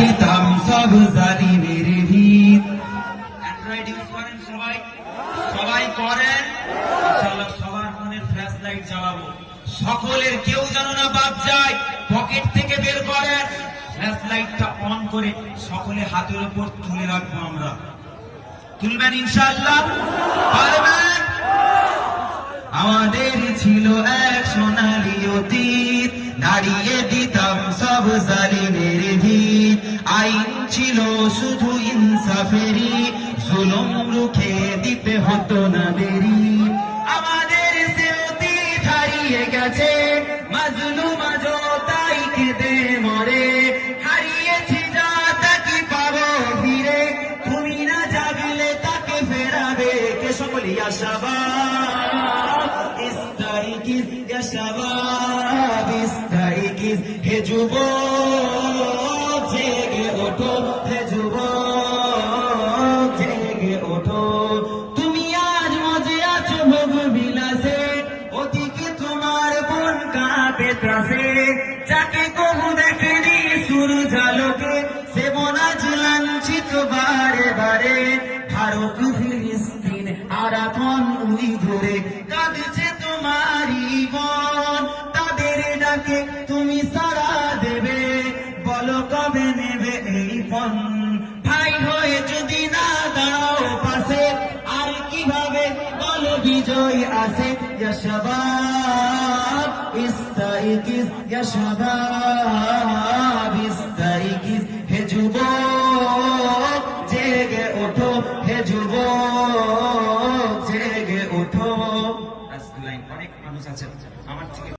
দিতাম সব জালিমের ভিত। অ্যান্ড্রয়েড ইউজ করেন সবাই? সবাই করেন? সবার মনে ফ্ল্যাশ লাইট জ্বালাবো। সকলের কেউ যেন না বাদ যায় পকেট থেকে বের করেন। ফ্ল্যাশ লাইটটা অন করে সকলে হাতের উপর তুলে রাখব আমরা। তুলবেন ইনশাআল্লাহ? পারবেন? আমাদের ছিল এক সোনালি অতীত দাঁড়িয়ে দিতাম সব আইন ছিল শুধু ইনসাফেরি জুলুম রুখে দিতে হতো না দেরি। আমাদের সে অতীত হারিয়ে গেছে, মাজলুম তাই কেঁদে মরে। তাকে না তাকে কে হে জেগে ওঠো হে যুবক, জেগে ওঠো। তুমি আজ মজে আছো ভোগ বিলাসে, ওদিকে তোমার কাঁপে ত্রাসে। যাকে কবু সুর ঝালকে, সে বারে বারে। ভারত ফিলিস্তিন উই ধরে, কাঁদছে তোমারই বোন তাদের ডাকে তুমি সারা পন ভাই হয়ে যদি না দাঁড়াও পাশে, আর কীভাবে বল বিজয় আসে? যশবাব ইস্তাইকিস যশবাব ইস্তাইকিস। হে যুব জেগে ওঠো, হে যুব জেগে ওঠো। লাইন অনেক মানুষ আছেন। আমার থেকে